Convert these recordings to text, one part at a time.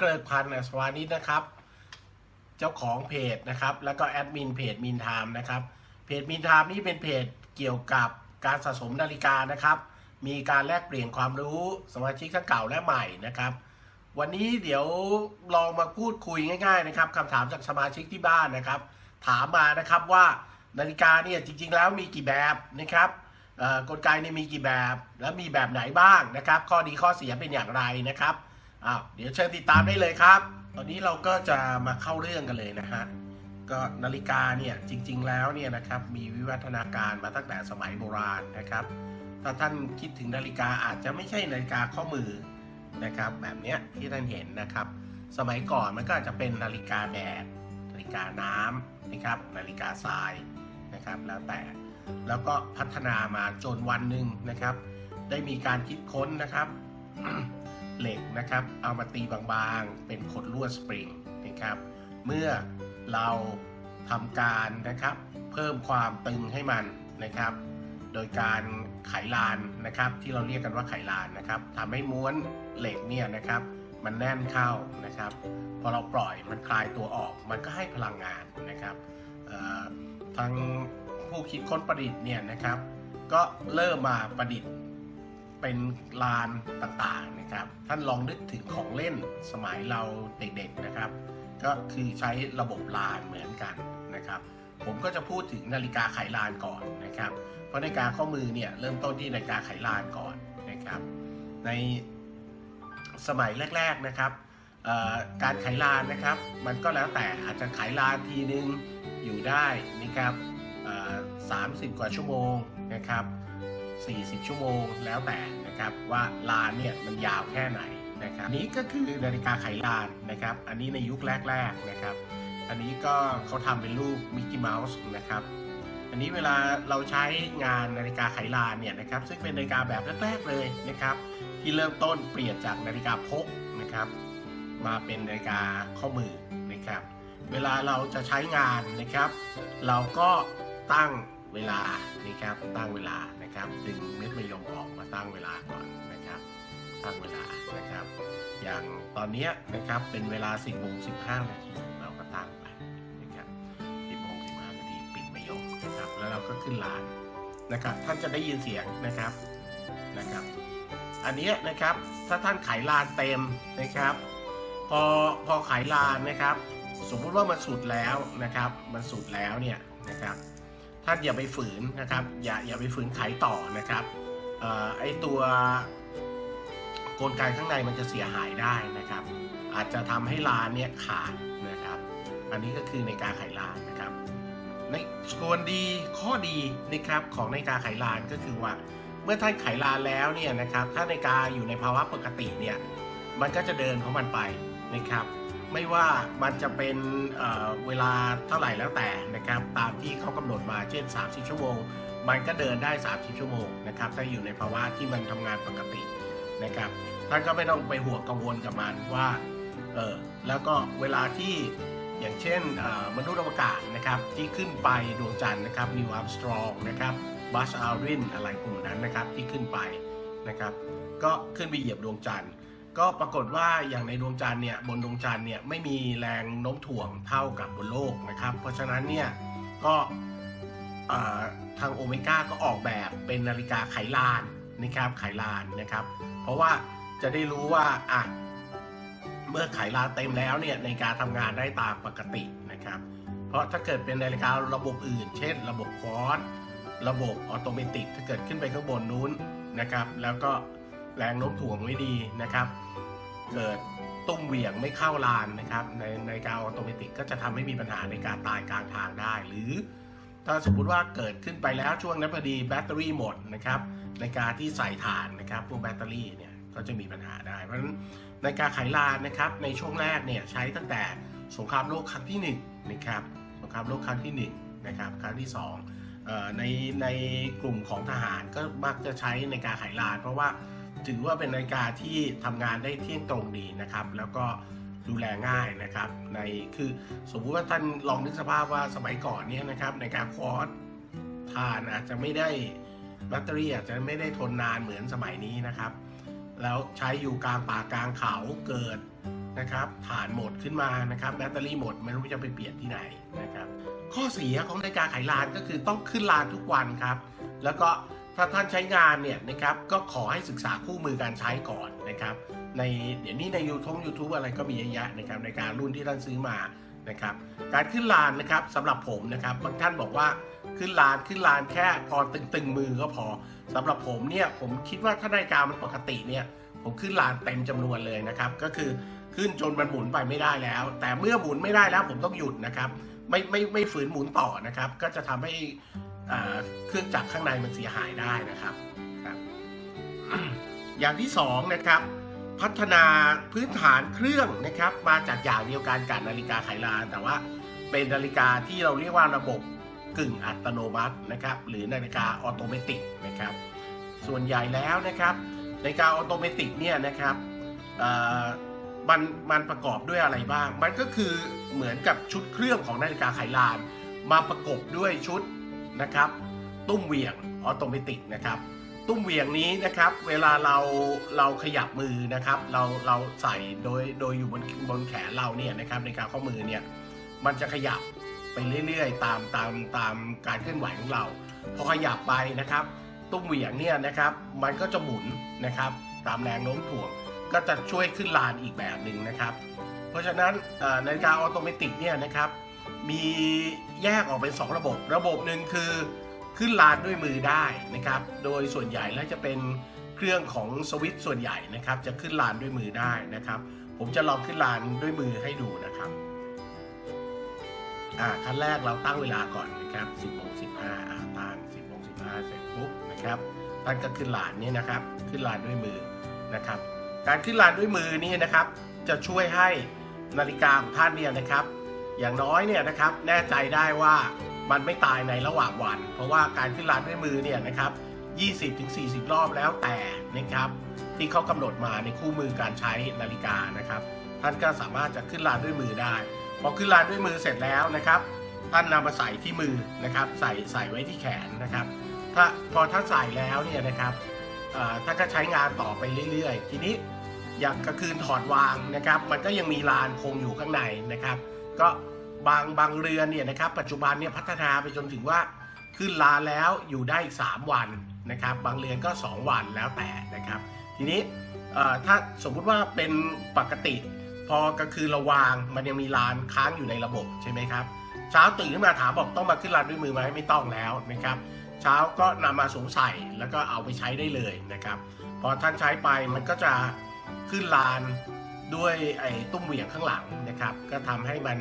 เกริกพันธ์อัศวานิชนะครับ เจ้าของเพจนะครับ แล้วก็แอดมินเพจมินไทม์นะครับ เพจมินไทม์นี่เป็นเพจเกี่ยวกับการสะสมนาฬิกานะครับ มีการแลกเปลี่ยนความรู้สมาชิกทั้งเก่าและใหม่นะครับ วันนี้เดี๋ยวลองมาพูดคุยง่าย ๆ นะครับคำถามจากสมาชิกที่บ้านนะครับ ถามมานะครับว่านาฬิกาเนี่ยจริง ๆ แล้วมีกี่แบบนะครับกลไกเนี่ยมีกี่แบบ แล้วมีแบบไหนบ้างนะครับ ข้อดีข้อเสียเป็นอย่างไรนะครับ อ้าวเดี๋ยวเชิญติดตามได้เลยครับ ตอนนี้เราก็จะมาเข้าเรื่องกันเลยนะฮะก็นาฬิกาเนี่ยจริง ๆ แล้วเนี่ยนะครับมีวิวัฒนาการมาตั้งแต่สมัยโบราณนะครับ ถ้าท่านคิดถึงนาฬิกาอาจจะไม่ใช่นาฬิกาข้อมือนะครับแบบเนี้ยที่ท่านเห็นนะครับ สมัยก่อนมันก็อาจจะเป็นนาฬิกาแบบนาฬิกาน้ำนะครับนาฬิกาทรายนะครับแล้วแต่แล้วก็พัฒนามาจนวันหนึ่งนะครับ ได้มีการคิดค้นนะครับ เหล็กนะครับ เอามาตีบางๆ เป็นขดลวดสปริงนะครับ เมื่อเราทำการนะครับ เพิ่มความตึงให้มันนะครับ โดยการไขลานนะครับ ที่เราเรียกกันว่าไขลานนะครับทำให้ม้วนเหล็กเนี่ยนะครับ มันแน่นเข้านะครับ พอเราปล่อยมันคลายตัวออก มันก็ให้พลังงานนะครับเอ่อทางผู้คิดค้นประดิษฐ์เนี่ยนะครับ ก็เริ่มมาประดิษฐ์ เป็นลานต่างๆนะครับ ท่านลองนึกถึงของเล่นสมัยเราเด็กๆนะครับ ก็คือใช้ระบบลานเหมือนกันนะครับ ผมก็จะพูดถึงนาฬิกาไขลานก่อนนะครับ เพราะนาฬิกาข้อมือเนี่ยเริ่มต้นที่นาฬิกาไขลานก่อนนะครับ ในสมัยแรก ๆนะครับการไขลานนะครับ มันก็แล้วแต่อาจจะไขลานทีนึงอยู่ได้นะครับเอ่อ30 กว่าชั่วโมงนะครับ 40 ชั่วโมงแล้วแต่นะครับว่าลานเนี่ยมันยาวแค่ไหนนะครับนนี้ก็คือนาฬิกาไขลานนะครับ อันนี้ในยุคแรกๆนะครับ อันนี้ก็เขาทำเป็นรูปมิกกี้เมาส์นะครับอันนี้เวลาเราใช้งานนาฬิกาไขลานเนี่ยนะครับซึ่งเป็นนาฬิกาแบบแรกๆเลยนะครับ ที่เริ่มต้นเปลี่ยนจากนาฬิกาพกนะครับ มาเป็นนาฬิกาข้อมือนะครับ เวลาเราจะใช้งานนะครับ เราก็ตั้งเวลานะครับตั้งเวลา นะครับ ดึงเม็ดมะยมออกมาตั้งเวลาก่อนนะครับ ตั้งเวลานะครับ อย่างตอนนี้นะครับเป็นเวลา 10โมง15 นาทีเราก็ตั้งไปนะครับ10โมง15 นาทีปิดมะยมนะครับ แล้วเราก็ขึ้นลานนะครับ ท่านจะได้ยินเสียงนะครับนะครับ อันนี้นะครับถ้าท่านขายลานเต็มนะครับ พอพอขายลานนะครับ สมมุติว่ามันสุดแล้วนะครับ มันสุดแล้วเนี่ยนะครับ ท่านอย่าไปฝืนนะครับ อย่าอย่าไปฝืนขายต่อนะครับออไอตัวกลไกข้างในมันจะเสียหายได้นะครับ อาจจะทำให้ลานเนี่ยขาดนะครับ อันนี้ก็คือในการขายลานนะครับในส่วนดีข้อดีนะครับของในกาฬิกาไขลานก็คือว่า เมื่อท่านไขลานแล้วเนี่ยนะครับ ถ้านาฬิกาอยู่ในภาวะปกติเนี่ยมันก็จะเดินของมันไปนะครับ ไม่ว่ามันจะเป็นเเวลาเท่าไหร่แล้วแต่นะครับตามที่เขากำหนดมาเช่น 30 ชั่วโมง มันก็เดินได้ 30 ชั่วโมงนะครับถ้าอยู่ในภาวะที่มันทำงานปกตินะครับท่านก็ไม่ต้องไปห่วงกังวลกับมันว่าเออแล้วก็เวลาที่อย่างเช่นมนุษย์อวกาศนะครับที่ขึ้นไปดวงจันทร์นะครับนิวอัมสตรองนะครับบัสอัลรินอะไรกลุ่มนั้นนะครับที่ขึ้นไปนะครับก็ขึ้นไปเหยียบดวงจันทร์ ก็ปรากฏว่าอย่างในดวงจันทร์เนี่ยบนดวงจันทร์เนี่ยไม่มีแรงโน้มถ่วงเท่ากับบนโลกนะครับ เพราะฉะนั้นเนี่ยก็ทางโอเมก้าก็ออกแบบเป็นนาฬิกาไขลานนะครับไขลานนะครับ เพราะว่าจะได้รู้ว่าอะเมื่อไขลานเต็มแล้วเนี่ยในการทำงานได้ตามปกตินะครับ เพราะถ้าเกิดเป็นนาฬิการะบบอื่น เช่น ระบบคอร์สระบบออโตเมติกถ้าเกิดขึ้นไปข้างบนนู้นนะครับ แล้วก็ แรงโน้มถ่วงไม่ดีนะครับ เกิดตุ้มเหวี่ยงไม่เข้าลานนะครับ ในในการออโตเมติกก็จะทำให้มีปัญหาในการตายกลางทางได้ หรือ ถ้าสมมุติว่าเกิดขึ้นไปแล้วช่วงนั้นพอดีแบตเตอรี่หมดนะครับในการที่ใส่ถ่านนะครับพวกแบตเตอรี่เนี่ยก็จะมีปัญหาได้ เพราะฉะนั้นในการไขลานนะครับในช่วงแรกเนี่ยใช้ตั้งแต่สงครามโลกครั้งที่หนึ่งนะครับสงครามโลกครั้งที่หนึ่งนะครับครั้งที่สองในในกลุ่มของทหารก็มักจะใช้ในการไขลาน เพราะว่า ถือว่าเป็นนาฬิกาที่ทำงานได้เที่ยงตรงดีนะครับ แล้วก็ดูแลง่ายนะครับ ในคือสมมุติว่าท่านลองนึกสภาพว่าสมัยก่อนเนี่ยนะครับในการควอตทานอาจจะไม่ได้แบตเตอรี่อาจจะไม่ได้ทนนานเหมือนสมัยนี้นะครับ แล้วใช้อยู่กลางป่ากลางเขาเกิดนะครับฐานหมดขึ้นมานะครับแบตเตอรี่หมดไม่รู้จะไปเปลี่ยนที่ไหนนะครับ ข้อเสียของนาฬิกาไขลานก็คือต้องขึ้นลานทุกวันครับ แล้วก็ ถ้าท่านใช้งานเนี่ยนะครับก็ขอให้ศึกษาคู่มือการใช้ก่อนนะครับ ในเดี๋ยวนี้ใน YouTube YouTube อะไรก็มีเยอะแยะนะครับในการรุ่นที่ท่านซื้อมานะครับ การขึ้นลานนะครับสำหรับผมนะครับบางท่านบอกว่าขึ้นลานขึ้นลานแค่พอตึงๆมือก็พอสำหรับผมเนี่ยผมคิดว่าถ้านาฬิกามันปกติเนี่ยผมขึ้นลานเต็มจำนวนเลยนะครับ ก็คือขึ้นจนมันหมุนไปไม่ได้แล้ว แต่เมื่อหมุนไม่ได้แล้วผมต้องหยุดนะครับ ไม่ไม่ไม่ฝืนหมุนต่อนะครับ ก็จะทำให้ เครื่องจักรข้างในมันเสียหายได้นะครับครับ อย่างที่สองนะครับ พัฒนาพื้นฐานเครื่องนะครับ มาจากอย่างเดียวกันกับนาฬิกาไขลาน แต่ว่าเป็นนาฬิกาที่เราเรียกว่าระบบกึ่งอัตโนมัตินะครับ หรือนาฬิกาออโตเมติกนะครับ ส่วนใหญ่แล้วนะครับนาฬิกาออโตเมติกเนี่ยนะครับมันมันประกอบด้วยอะไรบ้าง มันก็คือเหมือนกับชุดเครื่องของนาฬิกาไขลาน มาประกบด้วยชุด นะครับ ตุ้มเหวียงออโตเมติกนะครับ ตุ้มเหวียงนี้นะครับ เวลาเราเราขยับมือนะครับ เราเราใส่โดยโดยอยู่บนบนแขนเราเนี่ยนะครับในการข้อมือเนี่ยมันจะขยับไปเรื่อยๆ ตามตามตามการเคลื่อนไหวของเรา พอขยับไปนะครับ ตุ้มเหวี่ยงเนี่ยนะครับ มันก็จะหมุนนะครับ ตามแรงโน้มถ่วง ก็จะช่วยขึ้นลานอีกแบบหนึ่งนะครับ เพราะฉะนั้นนาฬิกาออโตเมติกเนี่ยนะครับ มีแยกออกเป็น 2 ระบบ ระบบหนึ่งคือขึ้นลานด้วยมือได้นะครับ โดยส่วนใหญ่แล้วจะเป็นเครื่องของสวิตส่วนใหญ่นะครับ จะขึ้นลานด้วยมือได้นะครับ ผมจะลองขึ้นลานด้วยมือให้ดูนะครับอ่าขั้นแรกเราตั้งเวลาก่อนนะครับ10โมง15อ่าตั้ง10โมง15เสร็จปุ๊บนะครับท่านก็ขึ้นลานนี่นะครับ ขึ้นลานด้วยมือนะครับ การขึ้นลานด้วยมือนี่นะครับ จะช่วยให้นาฬิกาของท่านเนี่ยนะครับ อย่างน้อยเนี่ยนะครับแน่ใจได้ว่ามันไม่ตายในระหว่างวัน เพราะว่าการขึ้นลานด้วยมือเนี่ยนะครับ20-40 รอบแล้วแต่นะครับที่เขากำหนดมาในคู่มือการใช้นาฬิกานะครับท่านก็สามารถจะขึ้นลานด้วยมือได้พอขึ้นลานด้วยมือเสร็จแล้วนะครับท่านนำมาใส่ที่มือนะครับใส่ใส่ไว้ที่แขนนะครับ ถ้าพอท่านใส่แล้วเนี่ยนะครับเอ่อท่านก็ใช้งานต่อไปเรื่อยๆ ทีนี้อย่างกระคืนถอดวางนะครับ มันก็ยังมีลานคงอยู่ข้างในนะครับ ก็ บางบางเรือนเนี่ยนะครับปัจจุบันเนี่ยพัฒนาไปจนถึงว่าขึ้นลาแล้วอยู่ได้อีก 3 วันนะครับ บางเรือนก็ 2 วันแล้วแต่นะครับ ทีนี้ถ้าสมมุติว่าเป็นปกติ พอกลางคืนเราวางมันยังมีลานค้างอยู่ในระบบใช่ไหมครับเช้าตื่นขึ้นมาถามบอกต้องมาขึ้นลานด้วยมือไหมไม่ต้องแล้วนะครับ เช้าก็นำมาสวมใส่แล้วก็เอาไปใช้ได้เลยนะครับ พอท่านใช้ไปมันก็จะขึ้นลานด้วยไอ้ตุ้มเหวี่ยงข้างหลังนะครับ ก็ทำให้มัน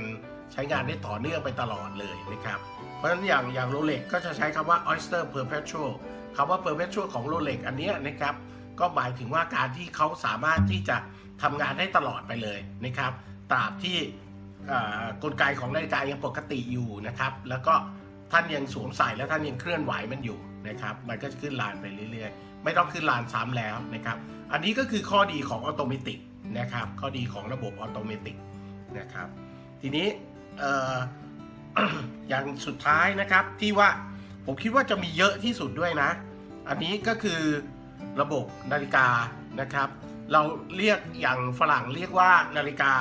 ใช้งานได้ต่อเนื่องไปตลอดเลยนะครับ เพราะฉะนั้นอย่างอย่างโรเล็กก็จะใช้คำว่า oyster perpetual คำว่า perpetual ของโรเล็กอันนี้นะครับ ก็หมายถึงว่าการที่เขาสามารถที่จะทำงานได้ตลอดไปเลยนะครับตราบที่กลไกของนาฬิกายังปกติอยู่นะครับ แล้วก็ท่านยังสวมใส่แล้วท่านยังเคลื่อนไหวมันอยู่นะครับ มันก็จะขึ้นลานไปเรื่อยๆ ไม่ต้องขึ้นลานซ้ำแล้วนะครับ อันนี้ก็คือข้อดีของออโตเมติกนะครับ ข้อดีของระบบออโตเมติกนะครับ ทีนี้ อย่างสุดท้ายนะครับที่ว่าผมคิดว่าจะมีเยอะที่สุดด้วยนะ อันนี้ก็คือระบบนาฬิกานะครับ เราเรียกอย่างฝรั่งเรียกว่านาฬิกา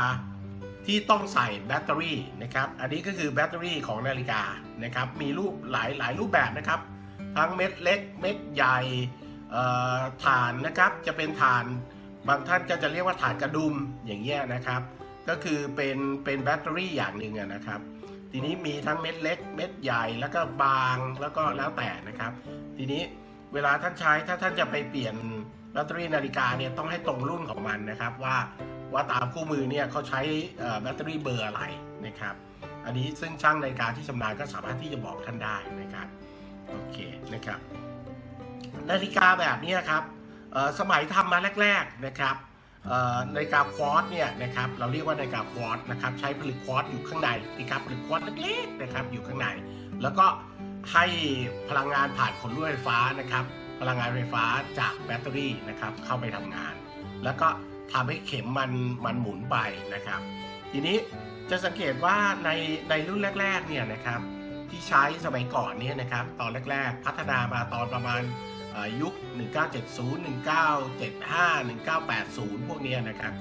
ที่ต้องใส่แบตเตอรี่นะครับ อันนี้ก็คือแบตเตอรี่ของนาฬิกานะครับ มีรูปหลายหลายรูปแบบนะครับ ทั้งเม็ดเล็กเม็ดใหญ่เอ่อถ่านนะครับ จะเป็นถ่าน บางท่านก็จะเรียกว่าถ่านกระดุมอย่างเงี้ยนะครับ ก็คือเป็นเป็นแบตเตอรี่อย่างหนึ่งนะครับ ทีนี้มีทั้งเม็ดเล็ก เม็ดใหญ่แล้วก็บางแล้วก็แล้วแต่นะครับ ทีนี้เวลาท่านใช้ถ้าท่านจะไปเปลี่ยนแบตเตอรี่นาฬิกาเนี่ยต้องให้ตรงรุ่นของมันนะครับ ว่าว่าตามคู่มือเนี่ยเขาใช้แบตเตอรี่เบอร์อะไรนะครับ อันนี้ซึ่งช่างนาฬิกาที่ชำนาญก็สามารถที่จะบอกท่านได้นะครับโอเคนะครับ นาฬิกาแบบนี้ครับสมัยทำมาแรก ๆนะครับ นาฬิกาควอตเนี่ยนะครับเราเรียกว่านาฬิกาควอตนะครับใช้ผลึกควอตอยู่ข้างในนะครับผลึกควอตเล็กๆนะครับอยู่ข้างใน แล้วก็ให้พลังงานผ่านขนลวดไฟฟ้านะครับพลังงานไฟฟ้าจากแบตเตอรี่นะครับเข้าไปทำงาน แล้วก็ทำให้เข็มมันมันหมุนไปนะครับ ทีนี้จะสังเกตว่าในในรุ่นแรกๆเนี่ยนะครับที่ใช้สมัยก่อนเนี่ยนะครับตอนแรกๆ พัฒนามาตอนประมาณ ยุค 1970 1975 1980 พวกเนี้ยนะครับ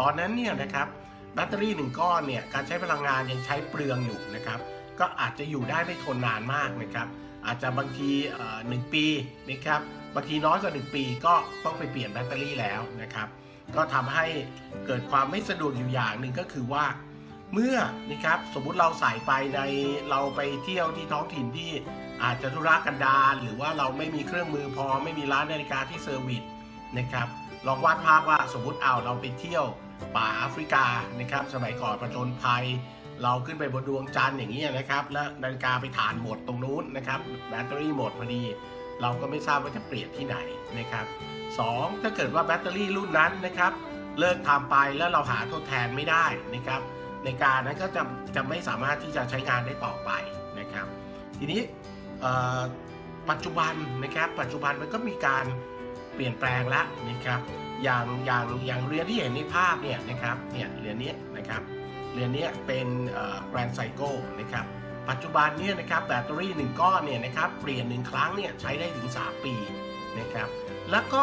ตอนนั้นเนี่ยนะครับแบตเตอรี่หนึ่งก้อนเนี่ยการใช้พลังงานยังใช้เปลืองอยู่นะครับ ก็อาจจะอยู่ได้ไม่ทนนานมากนะครับ อาจจะบางทีหนึ่งปีนะครับบางทีน้อยกว่า 1 ปีก็ต้องไปเปลี่ยนแบตเตอรี่แล้วนะครับ ก็ทำให้เกิดความไม่สะดวกอยู่อย่างหนึ่งก็คือว่าเมื่อนะครับสมมุติเราใส่ไปในเราไปเที่ยวที่ท้องถิ่นที่ อาจจะธุระกันดารหรือว่าเราไม่มีเครื่องมือพอไม่มีร้านนาฬิกาที่เซอร์วิสนะครับลองวาดภาพว่าสมมติเอาเราไปเที่ยวป่าแอฟริกานะครับสมัยก่อนประจนภัย เราขึ้นไปบนดวงจันทร์อย่างนี้นะครับแล้วนาฬิกาไปฐานหมดตรงนู้นนะครับแบตเตอรี่หมดพอดี เราก็ไม่ทราบว่าจะเปลี่ยนที่ไหนนะครับสองถ้าเกิดว่าแบตเตอรี่รุ่นนั้นนะครับเลิกทำไปแล้วเราหาทดแทนไม่ได้นะครับในการนั้นก็จะจะไม่สามารถที่จะใช้งานได้ต่อไปนะครับ ทีนี้ ปัจจุบันนะครับปัจจุบันมันก็มีการเปลี่ยนแปลงแล้วนะครับอย่างอย่างอย่างเรือนที่เห็นในภาพเนี่ยนะครับเนี่ยเรือนนี้นะครับเรือนนี้เป็นแกรนไซโก้นะครับปัจจุบันเนี่ยนะครับแบตเตอรี่หนึ่งก้อนเนี่ยนะครับเปลี่ยนหนึ่งครั้งเนี่ยใช้ได้ถึง 3 ปีนะครับแล้วก็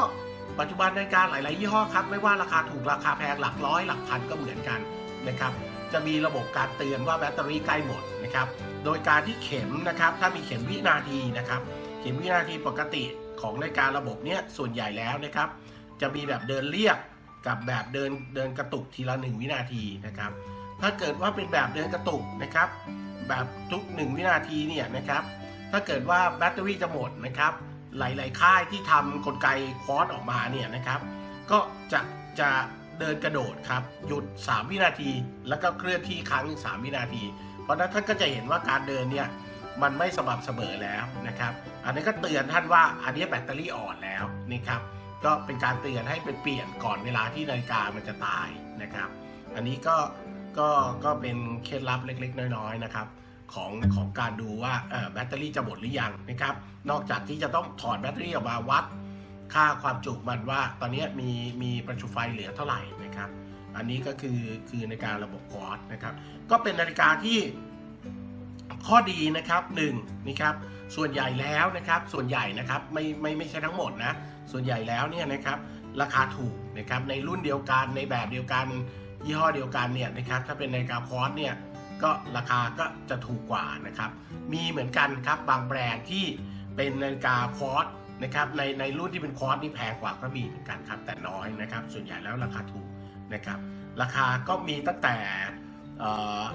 ปัจจุบันนาฬิกาหลาย ๆ ยี่ห้อครับ ไม่ว่าราคาถูกราคาแพงหลักร้อยหลักพันก็เหมือนกันนะครับจะมีระบบการเตือนว่าแบตเตอรี่ใกล้หมดนะครับ โดยการที่เข็มนะครับ ถ้ามีเข็มวินาทีนะครับ เข็มวินาทีปกติของนาฬิการระบบเนี้ยส่วนใหญ่แล้วนะครับ จะมีแบบเดินเรียบกับแบบเดินเดินกระตุกทีละ 1 วินาทีนะครับ ถ้าเกิดว่าเป็นแบบเดินกระตุกนะครับ แบบทุก 1 วินาทีเนี่ยนะครับ ถ้าเกิดว่าแบตเตอรี่จะหมดนะครับ หลาย ๆ ค่ายที่ทำกลไกคอร์สออกมาเนี่ยนะครับ ก็จะจะเดินกระโดดครับ หยุด 3 วินาที แล้วก็เคลื่อนที่ครั้งหนึ่ง3วินาที เพราะนั้นท่านก็จะเห็นว่าการเดินเนี่ยมันไม่สม่ำเสมอแล้วนะครับ อันนี้ก็เตือนท่านว่าอันนี้แบตเตอรี่อ่อนแล้วนะครับ ก็เป็นการเตือนให้ไปเปลี่ยนก่อนเวลาที่นาฬิกามันจะตายนะครับ อันนี้ก็ก็ก็เป็นเคล็ดลับเล็ก ๆ น้อยๆนะครับของของการดูว่าแบตเตอรี่จะหมดหรือยังนะครับ นอกจากที่จะต้องถอดแบตเตอรี่ออกมาวัด ค่าความจุมันว่าตอนนี้มีมีประจุไฟเหลือเท่าไหร่นะครับ อันนี้ก็คือคือในการระบบควอร์ตนะครับ ก็เป็นนาฬิกาที่ข้อดีนะครับหนึ่งนะครับส่วนใหญ่แล้วนะครับส่วนใหญ่นะครับไม่ไม่ไม่ใช่ทั้งหมดนะส่วนใหญ่แล้วเนี่ยนะครับราคาถูกนะครับในรุ่นเดียวกันในแบบเดียวกันยี่ห้อเดียวกันเนี่ยนะครับถ้าเป็นนาฬิกาคอร์ตเนี่ยก็ราคาก็จะถูกกว่านะครับมีเหมือนกันครับบางแบรนด์ที่เป็นนาฬิกาคอร์ตนะครับในในรุ่นที่เป็นคอร์ตนี่แพงกว่าก็มีเหมือนกันครับแต่น้อยนะครับส่วนใหญ่แล้วราคาถูก นะครับราคาก็มีตั้งแต่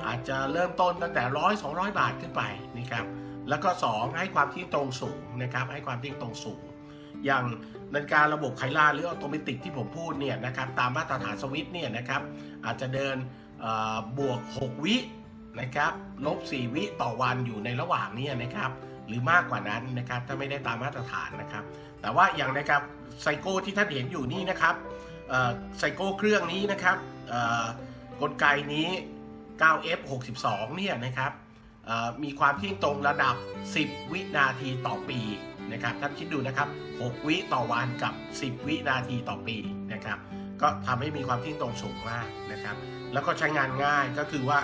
อาจจะเริ่มต้นตั้งแต่ร้อยสองร้อยบาทขึ้นไปนะครับแล้วก็ 2 ให้ความเที่ยงตรงสูงนะครับให้ความเที่ยงตรงสูง อย่างนาฬิการะบบไคลาหรือออโตเมติกที่ผมพูดเนี่ยนะครับตามมาตรฐานสวิตเนี่ยนะครับอาจจะเดินบวก 6 วินะครับลบ 4 วิต่อวันอยู่ในระหว่างนี้นะครับหรือมากกว่านั้นนะครับถ้าไม่ได้ตามมาตรฐานนะครับ แต่ว่าอย่างนะครับไซโก้ที่ท่านเห็นอยู่นี่นะครับ ไซโก้เครื่องนี้นะครับกลไกนี้ 9F62 เนี่ยนะครับมีความเที่ยงตรงระดับ 10 วินาทีต่อปีนะครับท่านคิดดูนะครับ 6 วิต่อวันกับ 10 วินาทีต่อปีนะครับก็ทำให้มีความเที่ยงตรงสูงมากนะครับ แล้วก็ใช้งานง่ายก็คือว่า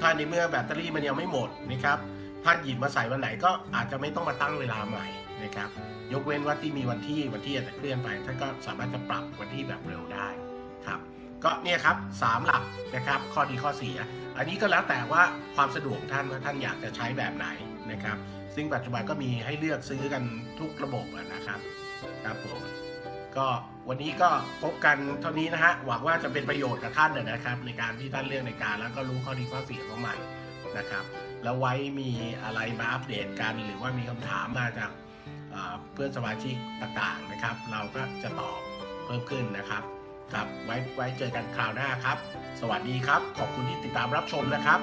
ถ้าในเมื่อแบตเตอรี่มันยังไม่หมดนะครับท่าหยิบมาใส่วันไหนก็อาจจะไม่ต้องมาตั้งเวลาใหม่นะครับ ยกเว้นว่าที่มีวันที่วันที่อาจจะเคลื่อนไปท่านก็สามารถจะปรับวันที่แบบเร็วได้ครับก็เนี่ยครับสามหลักนะครับข้อดีข้อเสีย อันนี้ก็แล้วแต่ว่าความสะดวกท่านว่าท่านอยากจะใช้แบบไหนนะครับ ซึ่งปัจจุบันก็มีให้เลือกซื้อกันทุกระบบนะครับครับผมก็วันนี้ก็พบกันเท่านี้นะฮะหวังว่าจะเป็นประโยชน์กับท่านนะครับ ในการที่ท่านเลือกในการแล้วก็รู้ข้อดีข้อเสียของมันนะครับ แล้วไว้มีอะไรมาอัปเดตกัน หรือว่ามีคำถามมาจาก เพื่อนสมาชิกต่างๆนะครับ เราก็จะตอบเพิ่มขึ้นนะครับครับไว้ไว้เจอกันคราวหน้าครับ สวัสดีครับ ขอบคุณที่ติดตามรับชมนะครับ